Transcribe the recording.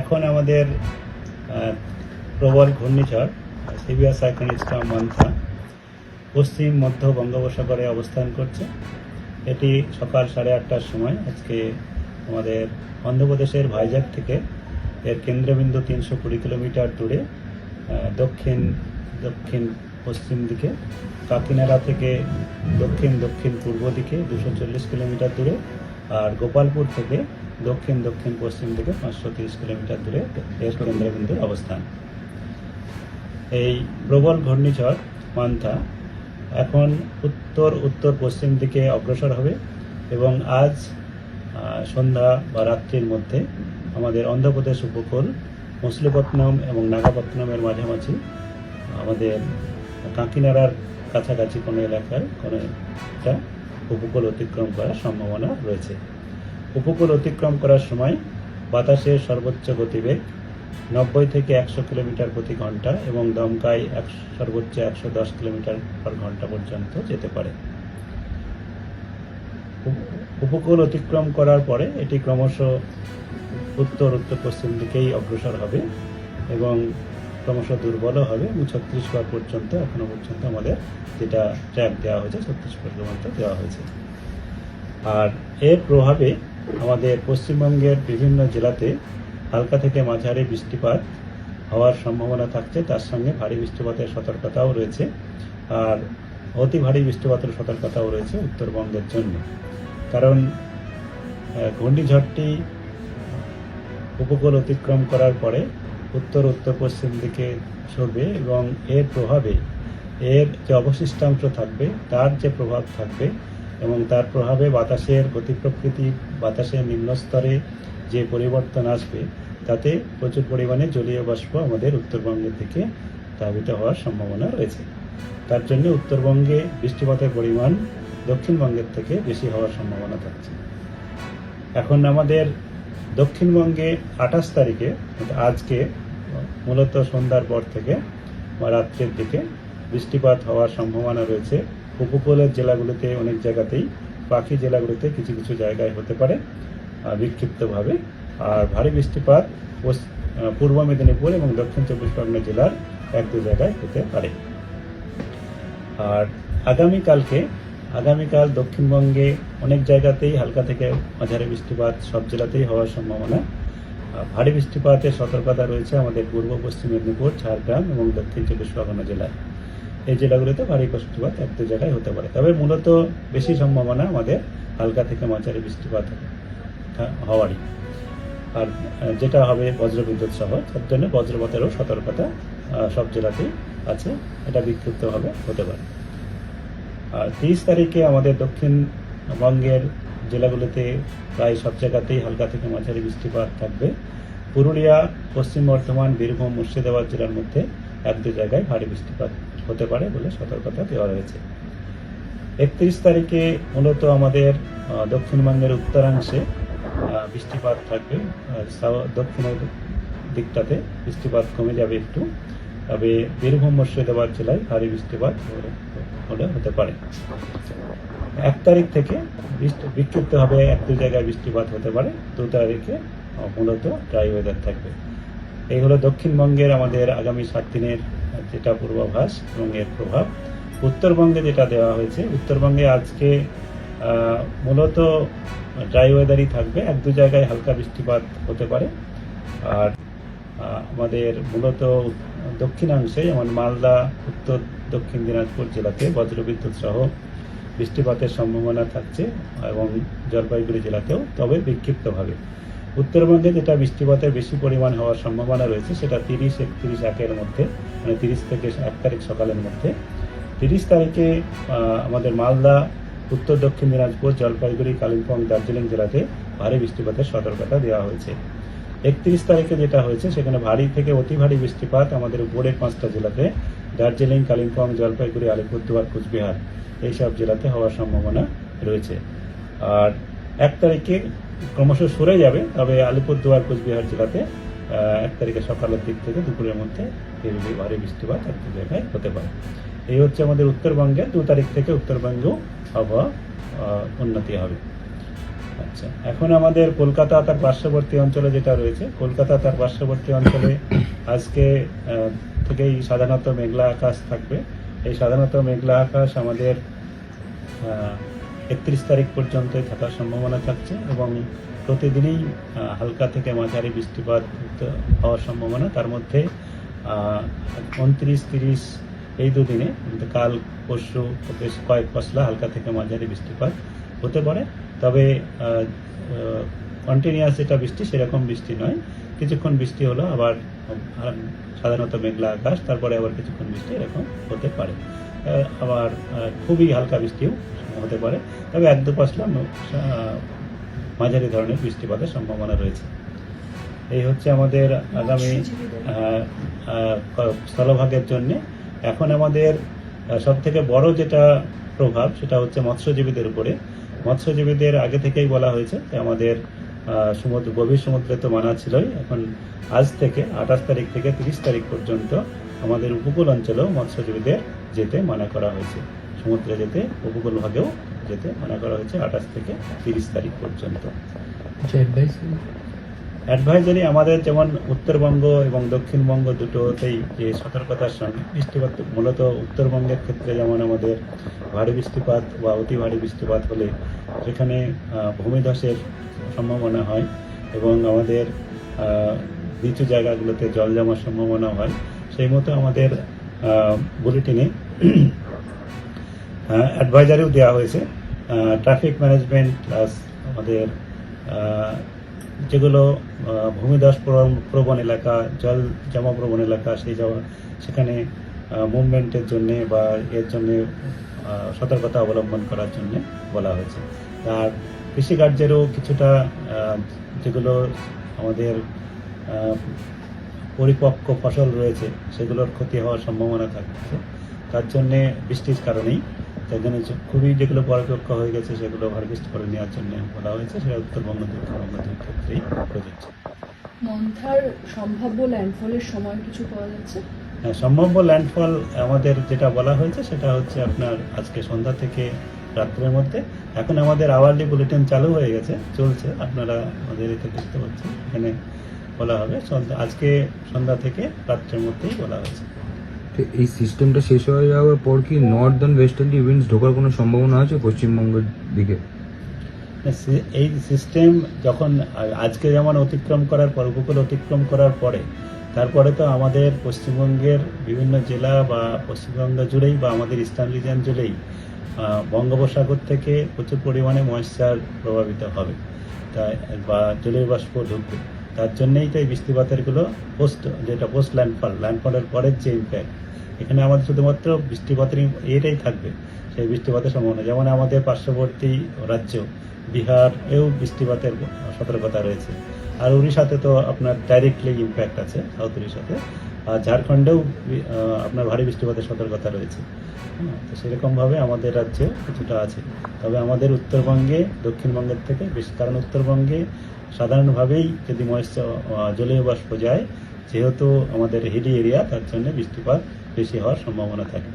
এখন আমাদের প্রবল ঘূর্ণিঝড়, সিভিয়ার সাইক্লোনিক স্টর্ম মান্থা পশ্চিম মধ্য বঙ্গোপসাগরে অবস্থান করছে। এটি সকাল সাড়ে আটটার সময় আজকে আমাদের অন্ধ্রপ্রদেশের ভাইজাগ থেকে এর কেন্দ্রবিন্দু তিনশো কুড়ি কিলোমিটার দূরে দক্ষিণ দক্ষিণ পশ্চিম দিকে, কাকিনাড়া থেকে দক্ষিণ দক্ষিণ পূর্ব দিকে দুশো চল্লিশ কিলোমিটার দূরে আর গোপালপুর থেকে দক্ষিণ দক্ষিণ, পশ্চিম দিকে পাঁচশো তিরিশ কিলোমিটার দূরে এর কেন্দ্রবিন্দুর অবস্থান। এই প্রবল ঘূর্ণিঝড় মান্থা এখন উত্তর উত্তর, পশ্চিম দিকে অগ্রসর হবে এবং আজ সন্ধ্যা বা রাত্রির মধ্যে আমাদের অন্ধ্রপ্রদেশ উপকূল মছলিপট্টনম এবং নাগাপট্টনমের মাঝামাঝি, আমাদের কাঁকিনাড়ার কাছাকাছি কোনো এলাকার কোনো একটা উপকূল অতিক্রম করার সম্ভাবনা রয়েছে। উপকূল অতিক্রম করার সময় বাতাসের সর্বোচ্চ গতিবেগ নব্বই থেকে একশো কিলোমিটার প্রতি ঘণ্টা এবং দমকায় এক, সর্বোচ্চ একশো দশ কিলোমিটার পার ঘণ্টা পর্যন্ত যেতে পারে। উপ- উপকূল অতিক্রম করার পরে এটি ক্রমশ উত্তর উত্তর পশ্চিম দিকেই অগ্রসর হবে এবং ক্রমশ দুর্বলও হবে। এবং ছত্তিশগড় পর্যন্ত, এখনও পর্যন্ত আমাদের যেটা ট্র্যাক দেওয়া হয়েছে ছত্তিশগড় পর্যন্ত দেওয়া হয়েছে। আর এর প্রভাবে আমাদের পশ্চিমবঙ্গের বিভিন্ন জেলাতে হালকা থেকে মাঝারি বৃষ্টিপাত হওয়ার সম্ভাবনা থাকছে। তার সঙ্গে ভারী বৃষ্টিপাতের সতর্কতাও রয়েছে আর অতি ভারী বৃষ্টিপাতের সতর্কতাও রয়েছে উত্তরবঙ্গের জন্য। কারণ ঘূর্ণিঝড়টি উপকূল অতিক্রম করার পরে উত্তর উত্তর, পশ্চিম দিকে সরবে এবং এর প্রভাবে, এর যে অবশিষ্টাংশ থাকবে, তার যে প্রভাব থাকবে এবং তার প্রভাবে বাতাসের গতি প্রকৃতি, বাতাসের নিম্নস্তরে যে পরিবর্তন আসবে, তাতে প্রচুর পরিমাণে জলীয় বাষ্প আমাদের উত্তরবঙ্গের দিকে ধাবিত হওয়ার সম্ভাবনা রয়েছে। তার জন্য উত্তরবঙ্গে বৃষ্টিপাতের পরিমাণ দক্ষিণবঙ্গের থেকে বেশি হওয়ার সম্ভাবনা থাকছে। এখন আমাদের দক্ষিণবঙ্গে আঠাশ তারিখে আজকে, মূলত সন্ধ্যার পর থেকে বা রাত্রের দিকে বৃষ্টিপাত হওয়ার সম্ভাবনা রয়েছে। উপকূলের জেলাগুলিতে অনেক জায়গাতেই বাকি জেলাগুলিতে কিছু কিছু জায়গায় হতে পারে বিক্ষিপ্তভাবে। আর ভারী বৃষ্টিপাত পূর্ব মেদিনীপুর এবং দক্ষিণ চব্বিশ পরগনা জেলার এক দু জায়গায় হতে পারে। আর আগামীকালকে আগামীকাল দক্ষিণবঙ্গে অনেক জায়গাতেই হালকা থেকে মাঝারি বৃষ্টিপাত সব জেলাতেই হওয়ার সম্ভাবনা। ভারী বৃষ্টিপাতের সতর্কতা রয়েছে আমাদের পূর্ব, পশ্চিম মেদিনীপুর, ঝাড়গ্রাম এবং দক্ষিণ চব্বিশ পরগনা জেলায়। এই জেলাগুলিতে ভারী বৃষ্টিপাত এক দু জায়গায় হতে পারে। তবে মূলত বেশি সম্ভাবনা আমাদের হালকা থেকে মাঝারি বৃষ্টিপাত হওয়ারই। আর যেটা হবে বজ্রবিদ্যুৎ সহ, তার জন্য বজ্রপাতেরও সতর্কতা সব জেলাতেই আছে। এটা বিক্ষিপ্তভাবে হতে পারে। তিরিশ তারিখে আমাদের দক্ষিণবঙ্গের জেলাগুলোতে প্রায় সব জায়গাতেই হালকা থেকে মাঝারি বৃষ্টিপাত থাকবে। পুরুলিয়া, পশ্চিম বর্ধমান, বীরভূম, মুর্শিদাবাদ জেলার মধ্যে এক দু জায়গায় ভারী বৃষ্টিপাত হতে পারে বলে সতর্কতা দেওয়া রয়েছে একত্রিশ তারিখে মূলত আমাদের দক্ষিণবঙ্গের উত্তরাংশে বৃষ্টিপাত থাকবে। দক্ষিণের দিকটাতে বৃষ্টিপাত কমে যাবে একটু। তবে বীরভূম, মুর্শিদাবাদ জেলায় ভারী বৃষ্টিপাত হলে- হতে পারে। এক তারিখ থেকে বিক্ষিপ্তভাবে এক দু জায়গায় বৃষ্টিপাত হতে পারে। দু তারিখে মূলত ড্রাই ওয়েদার থাকবে। এই হলো দক্ষিণবঙ্গের আমাদের আগামী সাত দিনের যেটা পূর্বাভাস এবং এর প্রভাব। উত্তরবঙ্গে যেটা দেওয়া হয়েছে, উত্তরবঙ্গে আজকে মূলত ড্রাই ওয়েদারই থাকবে। এক দু জায়গায় হালকা বৃষ্টিপাত হতে পারে। আর আমাদের মূলত দক্ষিণাংশে, যেমন মালদা, উত্তর, দক্ষিণ দিনাজপুর জেলাতে বজ্রবিদ্যুৎ সহ বৃষ্টিপাতের সম্ভাবনা থাকছে এবং জলপাইগুড়ি জেলাতেও, তবে বিক্ষিপ্তভাবে। উত্তরবঙ্গে যেটা বৃষ্টিপাতের বেশি পরিমাণ হওয়ার সম্ভাবনা রয়েছে, সেটা তিরিশ, একত্রিশ একের মধ্যে মানে তিরিশ থেকে এক তারিখ সকালের মধ্যে। তিরিশ তারিখে আমাদের মালদা, উত্তর, দক্ষিণ দিনাজপুর, জলপাইগুড়ি, কালিম্পং, দার্জিলিং জেলাতে ভারী বৃষ্টিপাতের সতর্কতা দেওয়া হয়েছে। একত্রিশ তারিখে যেটা হয়েছে, সেখানে ভারী থেকে অতি ভারী বৃষ্টিপাত আমাদের উপরের পাঁচটা জেলাতে, দার্জিলিং, কালিম্পং, জলপাইগুড়ি, আলিপুরদুয়ার, কুচবিহার, এইসব জেলাতে হওয়ার সম্ভাবনা রয়েছে। আর এক তারিখে ক্রমশ সরে যাবে, তবে আলিপুরদুয়ার, কুচবিহার জেলাতে এক তারিখে সকালের দিক থেকে দুপুরের মধ্যে ভারী বৃষ্টিপাত এক জায়গায় হতে পারে। এই হচ্ছে আমাদের উত্তরবঙ্গে দু তারিখ থেকে উত্তরবঙ্গেও আবহাওয়া উন্নতি হবে। আচ্ছা। এখন আমাদের কলকাতা তার পার্শ্ববর্তী অঞ্চলে যেটা রয়েছে, কলকাতা তার পার্শ্ববর্তী অঞ্চলে আজকে থেকেই সাধারণত মেঘলা আকাশ থাকবে। এই সাধারণত মেঘলা আকাশ আমাদের একত্রিশ তারিখ পর্যন্তই থাকার সম্ভাবনা থাকছে এবং প্রতিদিনই হালকা থেকে মাঝারি বৃষ্টিপাত হওয়ার সম্ভাবনা। তার মধ্যে উনত্রিশ, তিরিশ এই দুদিনে কাল, পরশু, বেশ কয়েক পশলা হালকা থেকে মাঝারি বৃষ্টিপাত হতে পারে। তবে কন্টিনিউয়াস যেটা বৃষ্টি, সেরকম বৃষ্টি নয়। কিছুক্ষণ বৃষ্টি হলো, আবার সাধারণত মেঘলা আকাশ, তারপরে আবার কিছুক্ষণ বৃষ্টি এরকম হতে পারে। আবার খুবই হালকা বৃষ্টিও হতে পারে। তবে এক দু পশলা মাঝারি ধরনের বৃষ্টিপাতের সম্ভাবনা রয়েছে। এই হচ্ছে আমাদের আগামী স্থলভাগের জন্য এখন আমাদের সব থেকে বড় যেটা প্রভাব, সেটা হচ্ছে মৎস্যজীবীদের উপরে। মৎস্যজীবীদের আগে থেকেই বলা হয়েছে যে আমাদের সমুদ্র, গভীর সমুদ্রে তো মানা ছিলই। এখন আজ থেকে আঠাশ তারিখ থেকে তিরিশ তারিখ পর্যন্ত আমাদের উপকূল অঞ্চলেও মৎস্যজীবীদের যেতে মানা করা হয়েছে। সমুদ্রে যেতে, উপকূল ভাগেও যেতে মানা করা হয়েছে আঠাশ থেকে তিরিশ তারিখ পর্যন্ত। অ্যাডভাইজারি আমাদের যেমন উত্তরবঙ্গ এবং দক্ষিণবঙ্গ দুটোতেই যে সতর্কতার বৃষ্টিপাত মূলত উত্তরবঙ্গের ক্ষেত্রে যেমন আমাদের ভারী বৃষ্টিপাত বা অতি ভারী বৃষ্টিপাত হলে সেখানে ভূমিধসের সম্ভাবনা হয় এবং আমাদের নিচু জায়গাগুলোতে জল জমার সম্ভাবনা হয়। সেই মতো আমাদের বুলেটিনে অ্যাডভাইজারিও দেওয়া হয়েছে। ট্রাফিক ম্যানেজমেন্ট প্লাস আমাদের যেগুলো ভূমিধস প্রবণ- প্রবণ এলাকা, জল জমা প্রবণ এলাকা, সেই যাওয়া সেখানে মুভমেন্টের জন্য বা এর জন্য সতর্কতা অবলম্বন করার জন্য বলা হয়েছে। আর কৃষিকার্যেরও কিছুটা যেগুলো আমাদের পরিপক্ক ফসল রয়েছে, সেগুলোর ক্ষতি হওয়ার সম্ভাবনা থাকছে। তার জন্যে বৃষ্টির কারণেই তার জন্য খুবই যেগুলো পরিপক্ক হয়ে গেছে সেগুলো হারভেস্ট করে নেওয়ার জন্য বলা হয়েছে সেটা উত্তরবঙ্গ দক্ষিণবঙ্গ দুই ক্ষেত্রেই প্রযোজ্য। মন্থার সম্ভাব্য ল্যান্ডফলের সময় কিছু পাওয়া যাচ্ছে? হ্যাঁ, সম্ভাব্য ল্যান্ডফল আমাদের যেটা বলা হয়েছে সেটা হচ্ছে আপনার আজকে সন্ধ্যা থেকে রাত্রের মধ্যে। এখন আমাদের আওয়ারলি বুলেটিন চালু হয়ে গেছে চলছে আপনারা আমাদের এতে দেখতে পাচ্ছেন এখানে বলা হবে। সন্ধ্যা- আজকে সন্ধ্যা থেকে রাত্রের মধ্যেই বলা হয়েছে। তো এই সিস্টেমটা শেষ হয়ে যাওয়ার পর কি নর্দার্ন ওয়েস্টার্লি উইন্ডস ঢোকার কোনো সম্ভাবনা আছে পশ্চিমবঙ্গের দিকে? এই সিস্টেম যখন আজকে যেমন অতিক্রম করার পর, উপকূল অতিক্রম করার পরে, তারপরে তো আমাদের পশ্চিমবঙ্গের বিভিন্ন জেলা বা পশ্চিমবঙ্গ জুড়েই বা আমাদের ইস্টার্ন রিজন জুড়েই বঙ্গোপসাগর থেকে প্রচুর পরিমাণে ময়েশ্চার প্রভাবিত হবে। তাই বা জলীয় বাষ্প ঢুকবে। তার জন্যেই তো এই বৃষ্টিপাতেরগুলো পোস্ট যেটা পোস্ট ল্যান্ডফল ল্যান্ডফলের পরের যে ইম্প্যাক্ট এখানে আমাদের শুধুমাত্র বৃষ্টিপাতের এটাই থাকবে, সেই বৃষ্টিপাতের সম্ভাবনা। যেমন আমাদের পার্শ্ববর্তী রাজ্য বিহার এও বৃষ্টিপাতের সতর্কতা রয়েছে। আর উড়িষ্যাতে তো আপনার ডাইরেক্টলি ইম্প্যাক্ট আছে সাউথ উড়িষ্যাতে। ঝাড়খণ্ডেও আপনার ভারী বৃষ্টিপাতের সতর্কতা রয়েছে। হ্যাঁ, তো সেরকমভাবে আমাদের রাজ্যে কিছুটা আছে। তবে আমাদের উত্তরবঙ্গে দক্ষিণবঙ্গের থেকে বেশি কারণ উত্তরবঙ্গে সাধারণভাবেই যদি ময়েশ্চার জলীয় বাষ্প যায় যেহেতু আমাদের হিলি এরিয়া তার জন্য বৃষ্টিপাত বেশি হওয়ার সম্ভাবনা থাকে।